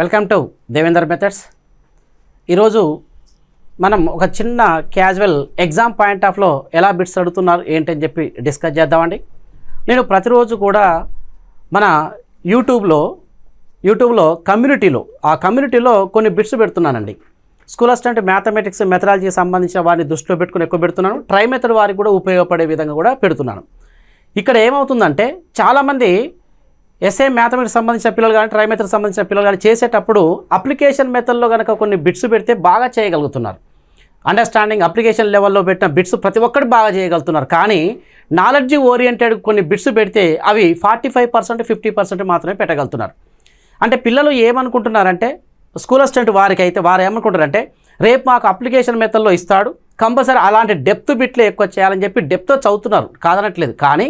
Welcome to Devender methods ఈరోజు మనం ఒక చిన్న క్యాజువల్ ఎగ్జామ్ పాయింట్ ఆఫ్లో ఎలా బిట్స్ అడుగుతున్నారు ఏంటని చెప్పి డిస్కస్ చేద్దామండి. నేను ప్రతిరోజు కూడా మన యూట్యూబ్లో యూట్యూబ్లో కమ్యూనిటీలో ఆ కమ్యూనిటీలో కొన్ని బిట్స్ పెడుతున్నానండి. స్కూల్ అసిస్టెంట్ మ్యాథమెటిక్స్ మెథడాలజీకి సంబంధించిన వారిని దృష్టిలో పెట్టుకుని ఎక్కువ పెడుతున్నాను. ట్రై మెథడ్ వారికి కూడా ఉపయోగపడే విధంగా కూడా పెడుతున్నాను. ఇక్కడ ఏమవుతుందంటే చాలామంది ఎస్ఏ మ్యాథమెటిక్స్ సంబంధించిన పిల్లలు కానీ ట్రై సంబంధించిన పిల్లలు కానీ చేసేటప్పుడు అప్లికేషన్ మెథడ్లో కనుక కొన్ని బిట్స్ పెడితే బాగా చేయగలుగుతున్నారు. అండర్స్టాండింగ్ అప్లికేషన్ లెవెల్లో పెట్టిన బిట్స్ ప్రతి ఒక్కటి బాగా చేయగలుగుతున్నారు. కానీ నాలెడ్జ్ ఓరియంటెడ్ కొన్ని బిట్స్ పెడితే అవి forty five percent fifty percent మాత్రమే పెట్టగలుగుతున్నారు. అంటే పిల్లలు ఏమనుకుంటున్నారంటే స్కూల్ అసిస్టెంట్ వారికి అయితే వారు ఏమనుకుంటారంటే రేపు మాకు అప్లికేషన్ మెథడ్లో ఇస్తాడు కంపల్సరీ అలాంటి డెప్త్ బిట్లే ఎక్కువ చేయాలని చెప్పి డెప్త్తో చదువుతున్నారు. కాదనట్లేదు. కానీ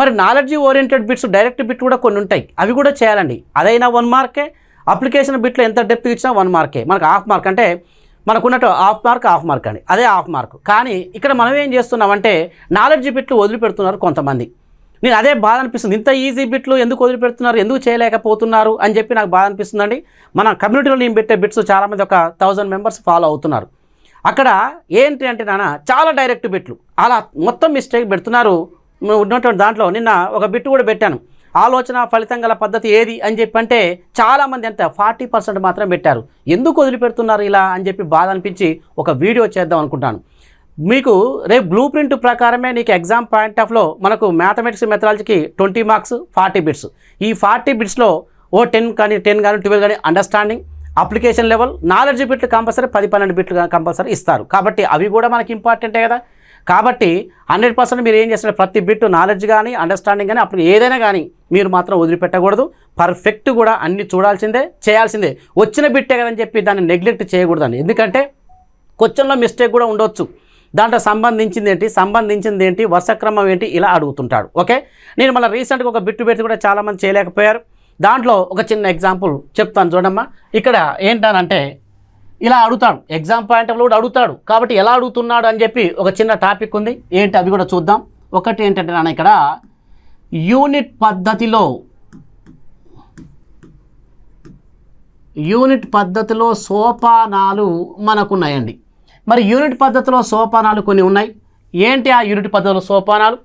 మరి knowledge oriented bits direct bit కూడా కొన్ని ఉంటాయి. అవి కూడా చేయాలండి. అదైనా వన్ మార్కే అప్లికేషన్ బిట్లో ఎంత డెప్త్ ఇచ్చినా వన్ మార్కే మనకు హాఫ్ మార్క్ అంటే మనకున్నట్టు హాఫ్ మార్క్ హాఫ్ మార్క్ అండి. అదే హాఫ్ మార్క్ కానీ ఇక్కడ మనం ఏం చేస్తున్నామంటే నాలెడ్జ్ బిట్లు వదిలిపెడుతున్నారు కొంతమంది. నేను అదే బాధ అనిపిస్తుంది. ఇంత ఈజీ బిట్లు ఎందుకు వదిలిపెడుతున్నారు? ఎందుకు చేయలేకపోతున్నారు? అని చెప్పి నాకు బాధ అనిపిస్తుందండి. మన కమ్యూనిటీలో నేను పెట్టే బిట్స్ చాలామంది ఒక థౌజండ్ మెంబర్స్ ఫాలో అవుతున్నారు. అక్కడ ఏంటి అంటే నాన్న చాలా డైరెక్ట్ బిట్లు. అలా మొత్తం మిస్టేక్ పెడుతున్నారు. ఉన్నటువంటి దాంట్లో నిన్న ఒక బిట్టు కూడా పెట్టాను. ఆలోచన ఫలితం గల పద్ధతి ఏది అని చెప్పి అంటే చాలామంది ఎంత ఫార్టీ పర్సెంట్ మాత్రం పెట్టారు. ఎందుకు వదిలిపెడుతున్నారు ఇలా అని చెప్పి బాధ అనిపించి ఒక వీడియో చేద్దాం అనుకుంటాను. మీకు రేపు బ్లూ ప్రింట్ ప్రకారమే నీకు ఎగ్జామ్ పాయింట్ ఆఫ్లో మనకు మ్యాథమెటిక్స్ మెథడాలజీకి ట్వంటీ మార్క్స్ ఫార్టీ బిట్స్ ఈ ఫార్టీ బిట్స్లో ఓ టెన్ కానీ టెన్ కానీ ట్వెల్వ్ కానీ అండర్స్టాండింగ్ అప్లికేషన్ లెవెల్ నాలెడ్జ్ బిట్లు కంపల్సరీ పది పన్నెండు బిట్లు కంపల్సరీ ఇస్తారు. కాబట్టి అవి కూడా మనకి ఇంపార్టెంటే కదా. కాబట్టి హండ్రెడ్ పర్సెంట్ మీరు ఏం చేస్తారు? ప్రతి బిట్ నాలెడ్జ్ కానీ అండర్స్టాండింగ్ కానీ అప్పుడు ఏదైనా కానీ మీరు మాత్రం వదిలిపెట్టకూడదు. పర్ఫెక్ట్ కూడా అన్ని చూడాల్సిందే చేయాల్సిందే. వచ్చిన బిట్టే కదని చెప్పి దాన్ని నెగ్లెక్ట్ చేయకూడదండి ఎందుకంటే క్వశ్చన్లో మిస్టేక్ కూడా ఉండొచ్చు. దాంట్లో సంబంధించింది ఏంటి? సంబంధించింది ఏంటి? వర్షక్రమం ఏంటి? ఇలా అడుగుతుంటాడు. ఓకే? నేను మళ్ళీ రీసెంట్గా ఒక బిట్టు పెట్టి కూడా చాలామంది చేయలేకపోయారు. దాంట్లో ఒక చిన్న ఎగ్జాంపుల్ చెప్తాను చూడమ్మా. ఇక్కడ ఏంటనంటే ఇలా అడుగుతాడు. ఎగ్జామ్ పాయింట్ ఆఫ్ కూడా అడుగుతాడు. కాబట్టి ఎలా అడుగుతున్నాడు అని చెప్పి ఒక చిన్న టాపిక్ ఉంది. ఏంటి అవి కూడా చూద్దాం. ఒకటి ఏంటంటే నాన్న ఇక్కడ యూనిట్ పద్ధతిలో యూనిట్ పద్ధతిలో సోపానాలు మనకున్నాయండి. మరి యూనిట్ పద్ధతిలో సోపానాలు కొన్ని ఉన్నాయి. ఏంటి ఆ యూనిట్ పద్ధతిలో సోపానాలు?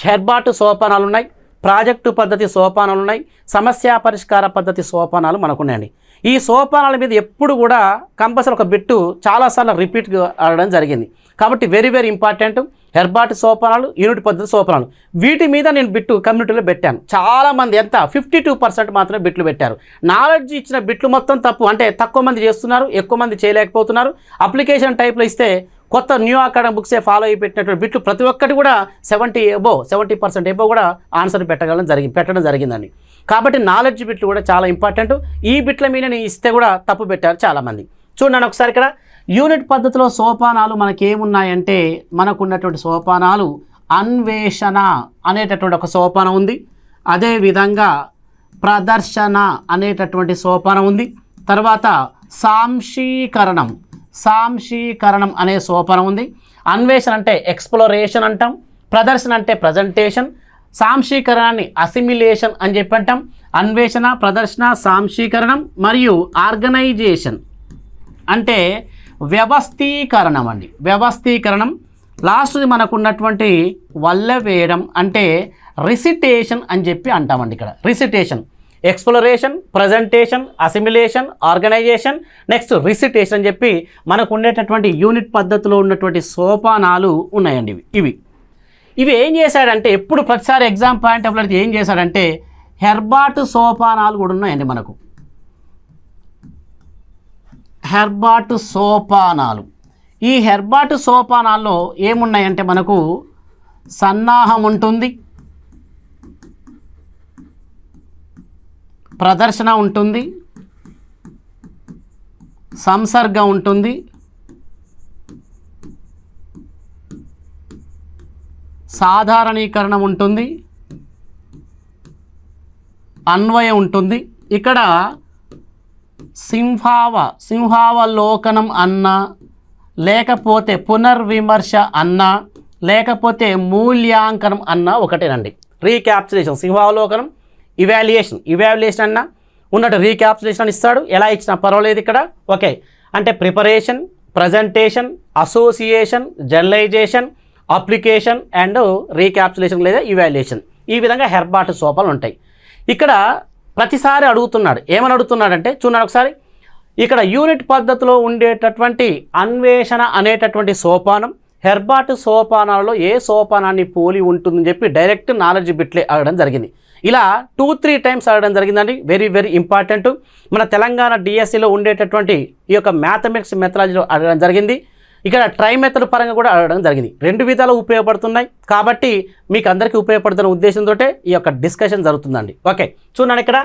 షెర్బాటు సోపానాలు ఉన్నాయి. ప్రాజెక్టు పద్ధతి సోపానాలు ఉన్నాయి. సమస్య పరిష్కార పద్ధతి సోపానాలు మనకున్నాయండి. ఈ సోపానాల మీద ఎప్పుడు కూడా కంపల్సరీ ఒక బిట్టు చాలాసార్లు రిపీట్ ఆడడం జరిగింది. కాబట్టి వెరీ వెరీ ఇంపార్టెంట్ హెర్బాట్ సోపానాలు యూనిట్ పద్ధతి సోపానాలు. వీటి మీద నేను బిట్టు కమ్యూనిటీలో పెట్టాను. చాలామంది ఎంత? ఫిఫ్టీ టూ పర్సెంట్ మాత్రమే బిట్లు పెట్టారు. నాలెడ్జ్ ఇచ్చిన బిట్లు మొత్తం తప్పు. అంటే తక్కువ మంది చేస్తున్నారు ఎక్కువ మంది చేయలేకపోతున్నారు. అప్లికేషన్ టైప్లో ఇస్తే కొత్త న్యూ అకాడమిక్ బుక్సే ఫాలో అయ్యి పెట్టినటువంటి బిట్లు ప్రతి ఒక్కటి కూడా seventy above seventy percent above కూడా ఆన్సర్ పెట్టగలం జరిగి పెట్టడం జరిగిందండి. కాబట్టి నాలెడ్జ్ బిట్లు కూడా చాలా ఇంపార్టెంట్ ఈ బిట్ల మీద నేను ఇస్తే కూడా తప్పు పెట్టారు చాలామంది. చూడండి ఒకసారి ఇక్కడ యూనిట్ పద్ధతిలో సోపానాలు మనకేమున్నాయంటే మనకున్నటువంటి సోపానాలు అన్వేషణ అనేటటువంటి ఒక సోపానం ఉంది. అదేవిధంగా ప్రదర్శన అనేటటువంటి సోపానం ఉంది. తర్వాత సాంశీకరణం సాంశీకరణం అనే సోపానం ఉంది. అన్వేషణ అంటే ఎక్స్ప్లోరేషన్ అంటాం. ప్రదర్శన అంటే ప్రజెంటేషన్ సాంశీకరణాన్ని అసిమిలేషన్ అని చెప్పి అంటాం అన్వేషణ ప్రదర్శన సాంశీకరణం మరియు ఆర్గనైజేషన్. అంటే వ్యవస్థీకరణం అండి. వ్యవస్థీకరణం. లాస్ట్ది మనకున్నటువంటి వల్ల వేయడం అంటే రిసిటేషన్ అని చెప్పి అంటామండి ఇక్కడ. Recitation. Exploration presentation assimilation organisation next recitation అని చెప్పి మనకు ఉండేటటువంటి యూనిట్ పద్ధతిలో ఉన్నటువంటి సోపానాలు ఉన్నాయండి ఇవి ఇవి. ఇవి ఏం చేశాడంటే ఎప్పుడు ప్రతిసారి ఎగ్జామ్ పాయింట్ ఆఫ్ ఏం చేశాడంటే హెర్బాట్ సోపానాలు కూడా ఉన్నాయండి మనకు. హెర్బాట్ సోపానాలు. ఈ హెర్బాట్ సోపానాల్లో ఏమున్నాయంటే మనకు సన్నాహం ఉంటుంది ప్రదర్శన ఉంటుంది సంసర్గ ఉంటుంది సాధారణీకరణ ఉంటుంది. అన్వయం ఉంటుంది. ఇక్కడ సింహావ సింహావలోకనం అన్న లేకపోతే పునర్విమర్శ అన్న లేకపోతే మూల్యాంకనం అన్న ఒకటేనండి. రీక్యాప్చులేషన్ సింహావలోకనం ఇవాల్యుయేషన్ ఇవాల్యుయేషన్ అన్న ఉన్నట్టు రీక్యాప్చులేషన్ ఇస్తాడు. ఎలా ఇచ్చినా పర్వాలేదు ఇక్కడ. ఓకే. అంటే preparation presentation association generalisation application and recapitulation లేదా ఇవాల్యుయేషన్ ఈ విధంగా హెర్బాట్ సోపాలు ఉంటాయి. ఇక్కడ ప్రతిసారి అడుగుతున్నాడు. ఏమని అడుగుతున్నాడంటే చూడండి ఒకసారి. ఇక్కడ యూనిట్ పద్ధతిలో ఉండేటటువంటి అన్వేషణ అనేటటువంటి సోపానం హెర్బాట్ సోపానాలలో ఏ సోపానాన్ని పోలి ఉంటుందని చెప్పి డైరెక్ట్ నాలెడ్జ్ బిట్లే అడగడం జరిగింది. ఇలా టూ త్రీ టైమ్స్ అడగడం జరిగిందండి. Very very important. మన తెలంగాణ డిఎస్సిలో ఉండేటటువంటి ఈ యొక్క మ్యాథమెటిక్స్ మెథడాలజీలో అడగడం జరిగింది. ఇక్కడ ట్రై మెథడ్ పరంగా కూడా అడగడం జరిగింది. రెండు విధాలు ఉపయోగపడుతున్నాయి. కాబట్టి మీకు అందరికీ ఉపయోగపడుతున్న ఉద్దేశంతో ఈ యొక్క డిస్కషన్ జరుగుతుందండి. ఓకే చూడండి ఇక్కడ.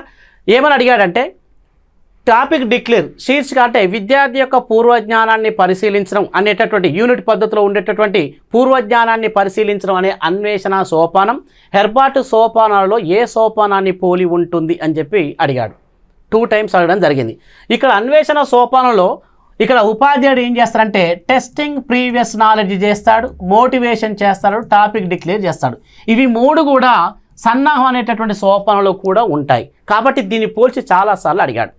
ఏమని అడిగాడంటే టాపిక్ డిక్లేర్ శీర్షిక అంటే విద్యార్థి యొక్క పూర్వజ్ఞానాన్ని పరిశీలించడం అనేటటువంటి యూనిట్ పద్ధతిలో ఉండేటటువంటి పూర్వజ్ఞానాన్ని పరిశీలించడం అనే అన్వేషణ సోపానం హెర్బాట్ సోపానాలలో ఏ సోపానాన్ని పోలి ఉంటుంది అని చెప్పి అడిగాడు. టూ టైమ్స్ అడగడం జరిగింది. ఇక్కడ అన్వేషణ సోపానంలో ఇక్కడ ఉపాధ్యాయుడు ఏం చేస్తారంటే టెస్టింగ్ ప్రీవియస్ నాలెడ్జ్ చేస్తాడు మోటివేషన్ చేస్తాడు టాపిక్ డిక్లేర్ చేస్తాడు. ఇవి మూడు కూడా సన్నాహం అనేటటువంటి సోపానంలో కూడా ఉంటాయి. కాబట్టి దీన్ని పోల్చి చాలాసార్లు అడిగాడు.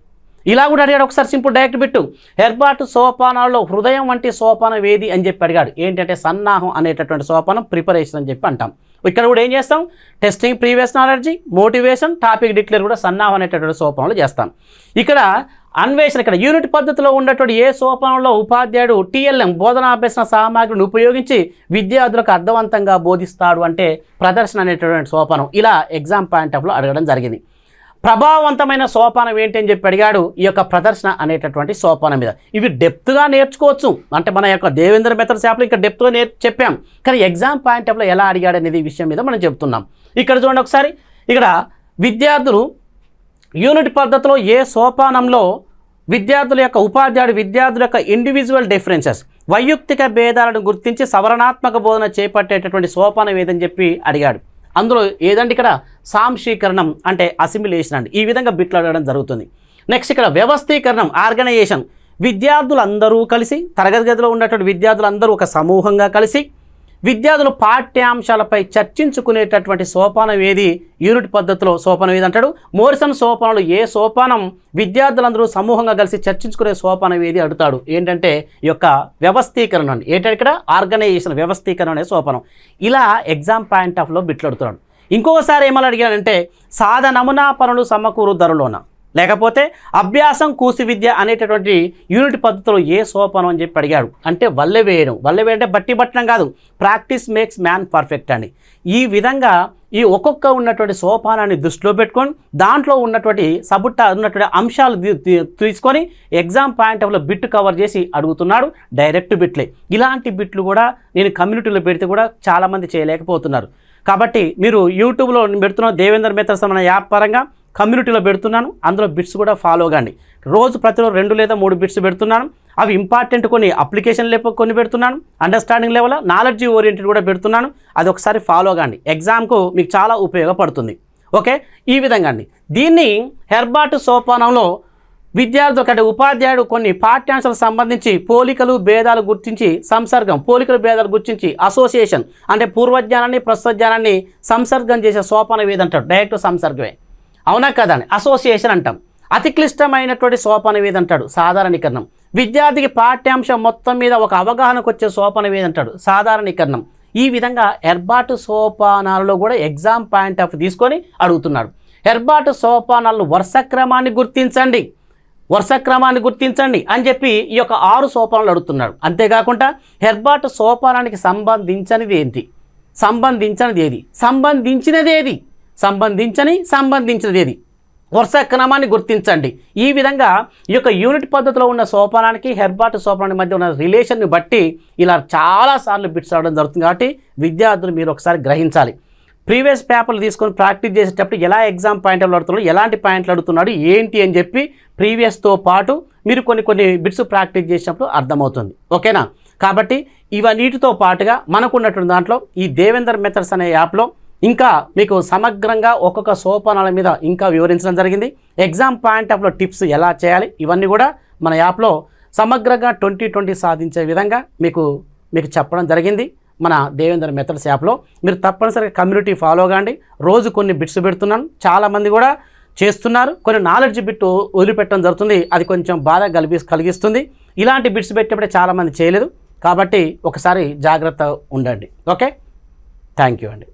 ఇలా కూడా అడిగాడు ఒకసారి సింపుల్ డైరెక్ట్ బిట్టు హెర్బాటు సోపానాల్లో హృదయం వంటి సోపానం ఏది అని చెప్పి అడిగాడు. ఏంటంటే సన్నాహం అనేటటువంటి సోపానం ప్రిపరేషన్ అని చెప్పి అంటాం. ఇక్కడ కూడా ఏం చేస్తాం? Testing previous knowledge motivation topic declare కూడా సన్నాహం అనేటటువంటి సోపానాలు చేస్తాం. ఇక్కడ అన్వేషణ ఇక్కడ యూనిట్ పద్ధతిలో ఉన్నటువంటి ఏ సోపానంలో ఉపాధ్యాయుడు టీఎల్ఎం బోధనాభ్యసన సామాగ్రిని ఉపయోగించి విద్యార్థులకు అర్థవంతంగా బోధిస్తాడు అంటే ప్రదర్శన అనేటటువంటి సోపానం. ఇలా ఎగ్జామ్ పాయింట్ ఆఫ్లో అడగడం జరిగింది. ప్రభావవంతమైన సోపానం ఏంటి అని చెప్పి అడిగాడు. ఈ యొక్క ప్రదర్శన అనేటటువంటి సోపానం మీద. ఇవి డెప్త్గా నేర్చుకోవచ్చు. అంటే మన యొక్క దేవేంద్ర మెథడ్స్ శాపలు ఇక్కడ డెప్త్గా నేర్ చెప్పాం. కానీ ఎగ్జామ్ పాయింట్ ఆఫ్లో ఎలా అడిగాడు అనేది ఈ విషయం మీద మనం చెప్తున్నాం. ఇక్కడ చూడండి ఒకసారి. ఇక్కడ విద్యార్థులు యూనిట్ పద్ధతిలో ఏ సోపానంలో విద్యార్థుల యొక్క ఉపాధ్యాయుడు విద్యార్థుల యొక్క ఇండివిజువల్ డిఫరెన్సెస్ వైయక్తిక భేదాలను గుర్తించి సవరణాత్మక బోధన చేపట్టేటటువంటి సోపానం ఏదని చెప్పి అడిగాడు. అందులో ఏదండి ఇక్కడ? సాంశీకరణం అంటే అసిమిలేషన్ అండి. ఈ విధంగా బిట్లాడడం జరుగుతుంది. నెక్స్ట్ ఇక్కడ వ్యవస్థీకరణం ఆర్గనైజేషన్. విద్యార్థులందరూ కలిసి తరగతి గదిలో ఉన్నటువంటి విద్యార్థులందరూ ఒక సమూహంగా కలిసి విద్యార్థులు పాఠ్యాంశాలపై చర్చించుకునేటటువంటి సోపానం ఏది? యూనిట్ పద్ధతిలో సోపానం ఏది అంటాడు? మోరిసన్ సోపానాలు ఏ సోపానం? విద్యార్థులందరూ సమూహంగా కలిసి చర్చించుకునే సోపానం ఏది అడుగుతాడు? ఏంటంటే ఈ యొక్క వ్యవస్థీకరణ అండి. ఏంటంటే ఇక్కడ? ఆర్గనైజేషన్ వ్యవస్థీకరణ అనే సోపానం. ఇలా ఎగ్జామ్ పాయింట్ ఆఫ్లో బిట్లు అడుగుతున్నాడు. ఇంకొకసారి ఏమని అడిగాడంటే సాధ నమూనా పనులు సమకూరు ధరలోన. లేకపోతే అభ్యాసం కూసి విద్య అనేటటువంటి యూనిట్ పద్ధతిలో ఏ సోపానం అని చెప్పి అడిగాడు. అంటే వల్లె వేయడం. వల్లె వేయడం అంటే బట్టి పట్టడం కాదు. ప్రాక్టీస్ మేక్స్ మ్యాన్ పర్ఫెక్ట్ అని. ఈ విధంగా ఈ ఒక్కొక్క ఉన్నటువంటి సోపానాన్ని దృష్టిలో పెట్టుకొని దాంట్లో ఉన్నటువంటి సబుట్ట ఉన్నటువంటి అంశాలు తీసుకొని ఎగ్జామ్ పాయింట్ ఆఫ్లో బిట్ కవర్ చేసి అడుగుతున్నాడు డైరెక్ట్ బిట్లే. ఇలాంటి బిట్లు కూడా నేను కమ్యూనిటీలో పెడితే కూడా చాలామంది చేయలేకపోతున్నారు. కాబట్టి మీరు యూట్యూబ్లో పెడుతున్న దేవేంద్ర మిత్ర మన యాప్ పరంగా కమ్యూనిటీలో పెడుతున్నాను అందులో బిట్స్ కూడా ఫాలో కానీ రోజు ప్రతిరోజు రెండు లేదా మూడు బిట్స్ పెడుతున్నాను అవి ఇంపార్టెంట్ కొన్ని అప్లికేషన్ లేప కొన్ని పెడుతున్నాను అండర్స్టాండింగ్ లెవెల్ నాలెడ్జ్ ఓరియంటెడ్ కూడా పెడుతున్నాను అది ఒకసారి ఫాలో కండి. ఎగ్జామ్కు మీకు చాలా ఉపయోగపడుతుంది. ఓకే ఈ విధంగా అండి. దీన్ని హెర్బాట్ సోపానంలో విద్యార్థులు అంటే ఉపాధ్యాయుడు కొన్ని పాఠ్యాంశాలకు సంబంధించి పోలికలు భేదాలు గుర్తించి సంసర్గం పోలికలు భేదాలు గుర్తించి అసోసియేషన్ అంటే పూర్వజ్ఞానాన్ని ప్రస్తుత జ్ఞానాన్ని సంసర్గం చేసే సోపానం ఏదంటాడు డైరెక్ట్ సంసర్గమే. అవునా కదా అని? అసోసియేషన్ అంటాం. అతి క్లిష్టమైనటువంటి సోపానం అంటాడు సాధారణీకరణం. విద్యార్థికి పాఠ్యాంశం మొత్తం మీద ఒక అవగాహనకు వచ్చే సోపానం అంటాడు సాధారణీకరణం. ఈ విధంగా ఎర్బాటు సోపానాలలో కూడా ఎగ్జామ్ పాయింట్ ఆఫ్ తీసుకొని అడుగుతున్నాడు ఎర్బాటు సోపానాలను వరుస క్రమాన్ని గుర్తించండి. వరుస క్రమాన్ని గుర్తించండి అని చెప్పి ఈ యొక్క ఆరు సోపానాలు అడుగుతున్నాడు అంతేకాకుండా హెర్బాట్ సోపానానికి సంబంధించినది ఏంటి? సంబంధించినది ఏది? సంబంధించినది ఏది? సంబంధించని సంబంధించినది వరుస క్రమాన్ని గుర్తించండి. ఈ విధంగా ఈ యొక్క యూనిట్ పద్ధతిలో ఉన్న సోపానానికి హెర్బాట్ సోపానానికి మధ్య ఉన్న రిలేషన్ని బట్టి ఇలా చాలాసార్లు బిట్స్ అవడం జరుగుతుంది కాబట్టి విద్యార్థులు మీరు ఒకసారి గ్రహించాలి. ప్రీవియస్ పేపర్లు తీసుకొని ప్రాక్టీస్ చేసేటప్పుడు ఎలా ఎగ్జామ్ పాయింట్లు అడుగుతున్నాడు ఎలాంటి పాయింట్లు అడుగుతున్నాడు ఏంటి అని చెప్పి ప్రీవియస్తో పాటు మీరు కొన్ని కొన్ని బిట్స్ ప్రాక్టీస్ చేసినప్పుడు అర్థమవుతుంది. ఓకేనా? కాబట్టి ఇవన్నిటితో పాటుగా మనకున్నటువంటి దాంట్లో ఈ దేవేందర్ మెథడ్స్ అనే యాప్లో ఇంకా మీకు సమగ్రంగా ఒక్కొక్క సోపానాల మీద ఇంకా వివరించడం జరిగింది. ఎగ్జామ్ పాయింట్ ఆఫ్లో టిప్స్ ఎలా చేయాలి ఇవన్నీ కూడా మన యాప్లో సమగ్రంగా ట్వంటీ ట్వంటీ సాధించే విధంగా మీకు మీకు చెప్పడం జరిగింది మన దేవేంద్ర మెథడ్స్ యాప్లో మీరు తప్పనిసరిగా కమ్యూనిటీ ఫాలో కాండి. రోజు కొన్ని బిట్స్ పెడుతున్నాను చాలామంది కూడా చేస్తున్నారు. కొన్ని నాలెడ్జ్ బిట్ వదిలిపెట్టడం జరుగుతుంది. అది కొంచెం బాధ కలిగి కలిగిస్తుంది. ఇలాంటి బిట్స్ పెట్టేప్పుడే చాలామంది చేయలేదు. కాబట్టి ఒకసారి జాగ్రత్త ఉండండి. ఓకే? థ్యాంక్ యూ అండి.